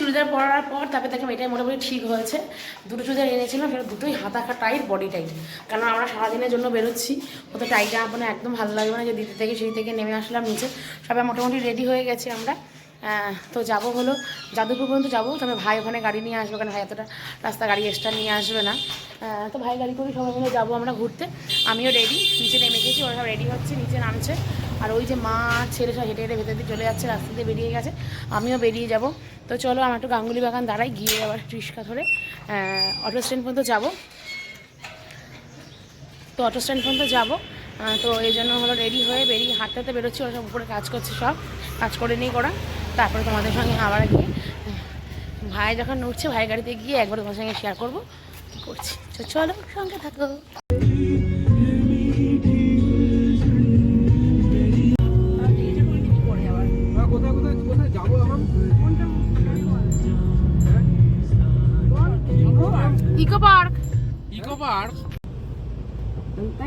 চুড়িদার পরার পর তারপরে দেখলাম এটাই মোটামুটি ঠিক হয়েছে। দুটো চুড়িদার এনেছিলাম সেটা দুটোই হাতা খা টাইট বডি টাইট কারণ আমরা সারাদিনের জন্য বেরোচ্ছি অত টাইট জামা পরে একদম ভালো লাগবে না যে দিদি থেকে সেই থেকে নেমে আসলাম নিচে। সবাই মোটামুটি রেডি হয়ে গেছে আমরা। তো যাব হলো। যাদবপুর পর্যন্ত যাব, তবে ভাই ওখানে গাড়ি নিয়ে আসবে, কারণ ভাই এতটা রাস্তা গাড়ি এক্সট্রা নিয়ে আসবে না। তো ভাই গাড়ি করে সবাই মিলে যাব আমরা ঘুরতে। আমিও রেডি নিচে নেমে গেছি, ওরা সব রেডি হচ্ছে, নিচে নামছে। আর ওই যে মা, ছেলে সব হেঁটে হেঁটে ভেতর দিয়ে চলে যাচ্ছে, রাস্তা দিয়ে বেরিয়ে গেছে। আমিও বেরিয়ে যাব। তো চলো, আমার একটু গাঙ্গুলি বাগান দাঁড়াই, গিয়ে আবার রিক্সা ধরে অটো স্ট্যান্ড পর্যন্ত যাব। তো অটো স্ট্যান্ড পর্যন্ত যাব। তো এই জন্য হলো রেডি হয়ে বেরিয়ে হাঁটতে বেরোচ্ছি, ওরা সব উপরে কাজ করছে সব, কাজ করে নিয়ে করা তারপরে তোমাদের সঙ্গে আবার গিয়ে, ভাই যখন উঠছে, ভাই গাড়িতে গিয়ে একবার তোমার সঙ্গে শেয়ার করব। কী করছি? চলো, সঙ্গে থাকো।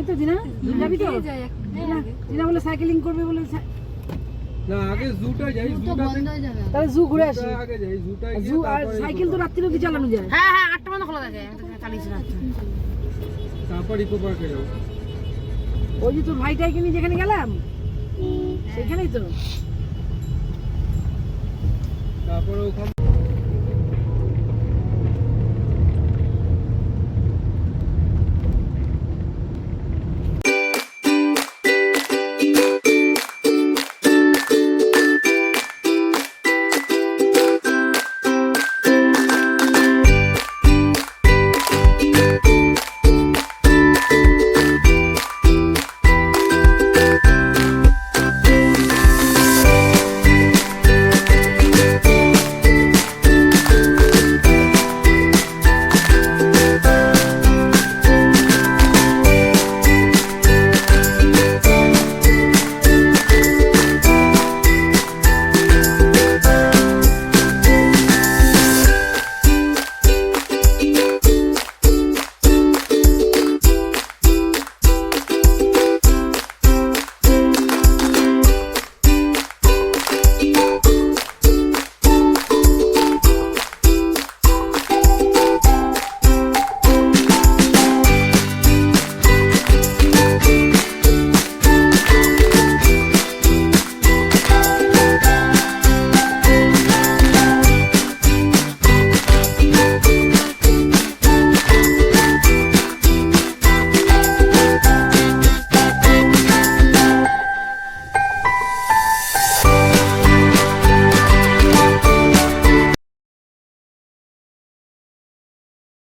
তো দিনা যাবি তো? দিনা দিনা বলে সাইকেলিং করবে বলে সা- না আগে জুটা যাই জুটা তাহলে জু ঘুরে আসি। আগে যাই জুটা জু আর সাইকেল তো রাত্রি অব্দি চালানো যায়। হ্যাঁ হ্যাঁ আটটা পর্যন্ত খোলা থাকে। চালিয়েছি না তারপর ইকো পার্কে যাব। ওই যে তোর ভাইটাইকে নিয়ে যেখানে গেলাম সেখানেই তো। তারপরে ওখান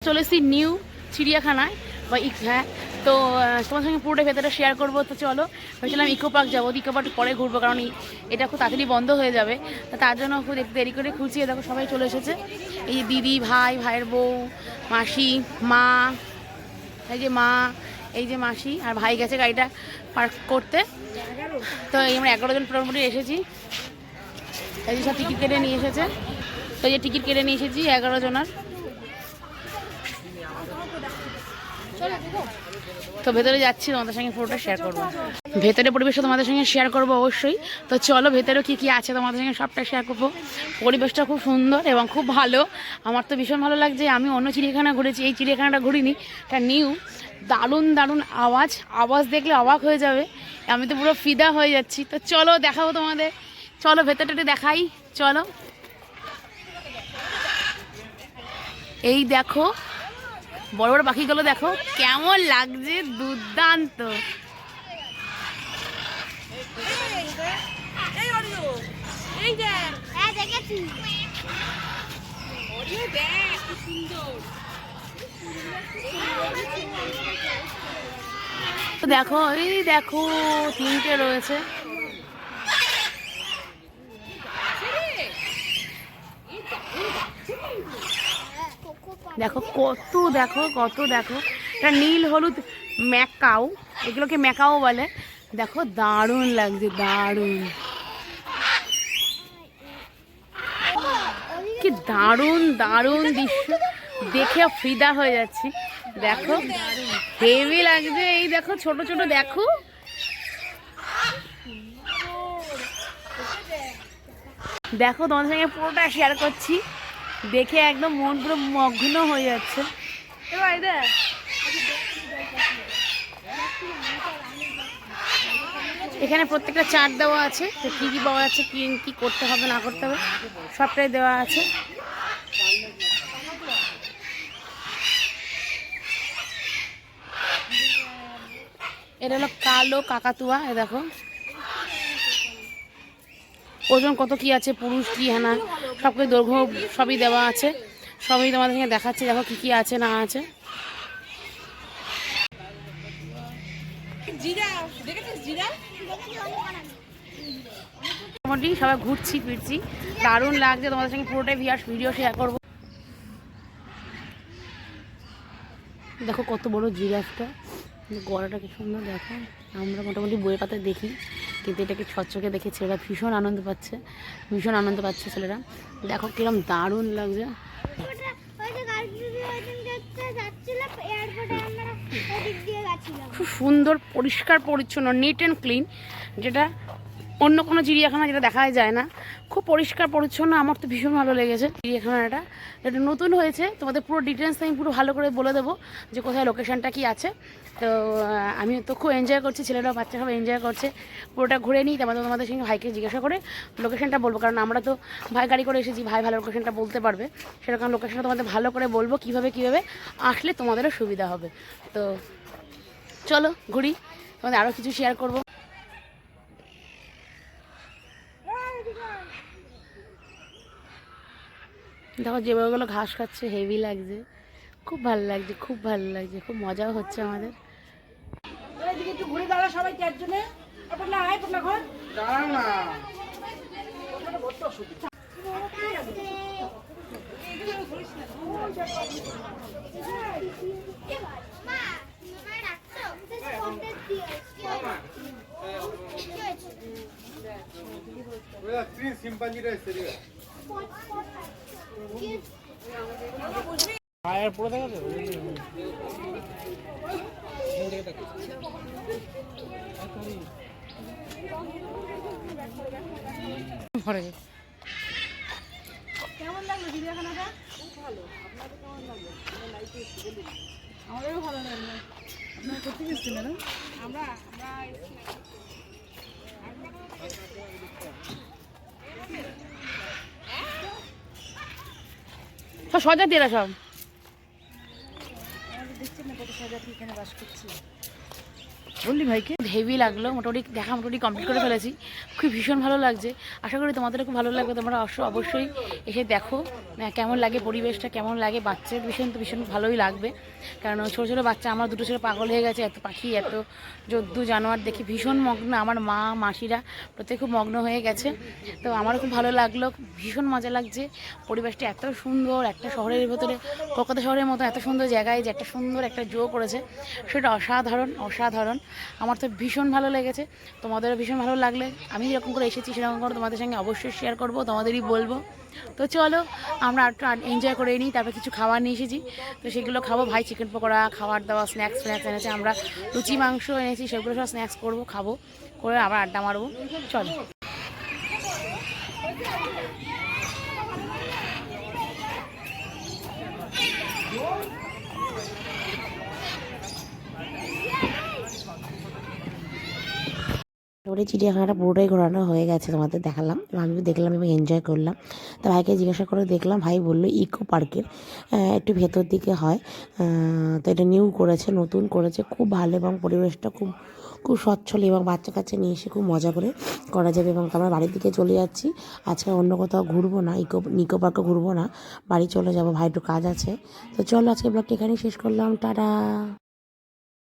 চলে এসেছি নিউ চিড়িয়াখানায়, বা হ্যাঁ। তো তোমার সঙ্গে পুরোটা ভেতরে শেয়ার করব, তো চলো। ভেবেছিলাম ইকো পার্ক যাব ইকো পার্ক পরে ঘুরবো, কারণ এটা খুব তাড়াতাড়ি বন্ধ হয়ে যাবে। তার জন্য খুব দেরি করে খুলছি এ দেখো সবাই চলে এসেছে। এই যে দিদি, ভাই, ভাইয়ের বউ, মাসি, মা, এই যে মা, এই যে মাসি, আর ভাই গেছে গাড়িটা পার্ক করতে। তো এই আমরা এগারো জন মোটামুটি এসেছি। এই যে সব টিকিট কেটে নিয়ে এসেছে। তো এই যে টিকিট কেটে নিয়ে এসেছি, এগারো জনের। তো ভেতরে যাচ্ছি, তোমাদের সঙ্গে পুরোটা শেয়ার করব। ভেতরে পরিবেশটা তোমাদের সঙ্গে শেয়ার করব অবশ্যই। তো চলো ভেতরে কি কি আছে তোমাদের সঙ্গে সবটা শেয়ার করব। পরিবেশটা খুব সুন্দর এবং খুব ভালো। আমার তো ভীষণ ভালো লাগছে, আমি অন্য চিড়িয়াখানা ঘুরেছি, এই চিড়িয়াখানাটা ঘুরিনি, এটা নিউ দারুণ দারুণ আওয়াজ। আওয়াজ দেখলে অবাক হয়ে যাবে, আমি তো পুরো ফিদা হয়ে যাচ্ছি। তো চলো, দেখাবো তোমাদের। চলো, ভেতরটা দেখাই, চলো। এই দেখো বড় বড় পাখিগুলো দেখো কেমন লাগছে দুর্দান্ত। দেখো এই দেখো তিনটে রয়েছে। দেখো, কত দেখো কত দেখো। এটা নীল, হলুদ, ম্যাকাও, এগুলোকে ম্যাকাও বলে। দেখো, দারুণ লাগছে, দারুণ। কি দারুণ দারুণ দৃশ্য। দেখে ফিদা হয়ে যাচ্ছি। দেখো, হেভি লাগছে। এই দেখো, ছোট ছোট, দেখো। দেখো, তোমাদের সঙ্গে পুরোটা শেয়ার করছি। দেখে একদম মন পুরো মগ্ন হয়ে যাচ্ছে। এখানে প্রত্যেকটা চার্ট দেওয়া আছে, তো কী কী পাওয়া যাচ্ছে, কী কী করতে হবে, না করতে হবে, সবটাই দেওয়া আছে। এটা হলো কালো কাকাতুয়া, এ দেখো। ওজন কত কি আছে, পুরুষ কি, হ্যানা সব কিছু দৈর্ঘ্য সবই দেওয়া আছে। সবই তোমাদের সঙ্গে দেখাচ্ছি, দেখো কি কি আছে, না আছে। মোটামুটি সবাই ঘুরছি, ফিরছি। দারুণ লাগছে, তোমাদের সঙ্গে পুরোটাই ভিআর ভিডিও শেয়ার করব। দেখো কত বড় জিরাফটা, গলাটা কি সুন্দর দেখো। আমরা মোটামুটি বইয়ের পাতায় দেখি। কিন্তু এটাকে ছচ্ছকে দেখে ছেলেরা ভীষণ আনন্দ পাচ্ছে ভীষণ আনন্দ পাচ্ছে ছেলেরা। দেখো কিরম দারুণ লাগছে। খুব সুন্দর পরিষ্কার পরিচ্ছন্ন নিট অ্যান্ড ক্লিন যেটা অন্য কোনো চিড়িয়াখানা যেটা দেখাই যায় না। খুব পরিষ্কার, পরিচ্ছন্ন, আমার তো ভীষণ ভালো লেগেছে চিড়িয়াখানাটা। এটা নতুন হয়েছে, তোমাদের পুরো ডিটেলস আমি পুরো ভালো করে বলে দেবো যে কোথায় লোকেশনটা কি আছে। তো আমি তো খুব এনজয় করছি, ছেলেরাও বাচ্চা সব এনজয় করছে। পুরোটা ঘুরে নিই, তারপরে তোমাদের সঙ্গে ভাইকে জিজ্ঞাসা করে লোকেশনটা বলব, কারণ আমরা তো ভাই গাড়ি করে এসেছি, ভাই ভালো লোকেশনটা বলতে পারবে। সেরকম লোকেশনটা তোমাদের ভালো করে বলব, কীভাবে কীভাবে আসলে তোমাদেরও সুবিধা হবে। তো, চলো ঘুরি, তোমাদের আরও কিছু শেয়ার করব। দেখো যেভাবেগুলো ঘাস খাচ্ছে হেভি লাগছে খুব ভালো লাগছে খুব ভালো লাগছে খুব মজাও হচ্ছে আমাদের একটু ঘুরে দাঁড়া সবাই চারজনে পটলা আয় পটলা ঘর মা মা রাখছো কমপ্লিট দিয়ে কি হয়েছে স্ত্রী সিম্পাঞ্জিটা এসছে রে পায়ের পড়ে দেখা যাবে ঘরে কেমন লাগল চিড়িয়াখানাটা আমাদেরও ভালো লাগল। আপনারা কোথায় গেছেন ম্যাডাম আমরা আমরা সব সজা দিয়ে সব। দেখছেন না কত সজাতি এখানে বাস করছি। বললি ভাইকে? হেভি লাগল, মোটামুটি দেখা মোটামুটি কমপ্লিট করে ফেলেছি। খুব ভীষণ ভালো লাগছে। আশা করি তোমাদেরও খুব ভালো লাগবে, তোমরা অবশ্য অবশ্যই এসে দেখো কেমন লাগে পরিবেশটা, কেমন লাগে বাচ্চাদের ভীষণ তো ভীষণ ভালোই লাগবে। কারণ ছোটো ছোটো বাচ্চা, আমার দুটো ছেলে পাগল হয়ে গেছে, এত পাখি, এত জন্তু জানোয়ার দেখি ভীষণ মগ্ন আমার মা, মাসিরা প্রত্যেকে খুব মগ্ন হয়ে গেছে। তো আমারও খুব ভালো লাগল, ভীষণ মজা লাগছে। পরিবেশটা এত সুন্দর, একটা শহরের ভেতরে, কলকাতা শহরের মতো এত সুন্দর জায়গায় যে একটা সুন্দর একটা জো করেছে। সেটা অসাধারণ অসাধারণ। আমার তো ভীষণ ভালো লেগেছে। তোমাদেরও ভীষণ ভালো লাগলে। আমি যেরকম করে এসেছি, সেরকম করে তোমাদের সঙ্গে অবশ্যই শেয়ার করব, তোমাদেরই বলব। তো চলো, আমরা একটু এনজয় করে নিই, তারপর কিছু খাবার নিয়ে এসেছি। তো সেগুলো খাব, ভাই চিকেন পকোড়া, খাবার দাওয়া স্ন্যাক্স ফ্ন্যাক্স এনেছি। আমরা লুচি, মাংস এনেছি, সেগুলো সব স্ন্যাক্স করব, খাব। করে আবার আড্ডা মারবো। চলো। ওরে চিড়িয়াখানাটা পুরোটাই ঘোরানো হয়ে গেছে, তোমাদের দেখালাম। আমিও দেখলাম এবং এনজয় করলাম। তো ভাইকে জিজ্ঞাসা করে দেখলাম, ভাই বলল ইকো পার্কের একটু ভেতর দিকে হয়। তো এটা নিউ করেছে, নতুন করেছে, খুব ভালো এবং পরিবেশটা খুব খুব সচ্ছল এবং বাচ্চা কাচ্চা নিয়ে এসে খুব মজা করে করা যাবে এবং আমরা বাড়ির দিকে চলে যাচ্ছি। আজকে অন্য কোথাও ঘুরবো না ইকো নিকো পার্কে ঘুরবো না, বাড়ি চলে যাব, ভাই একটু কাজ আছে। তো চলো আজকে ব্লগটা এখানেই শেষ করলাম, টাটা।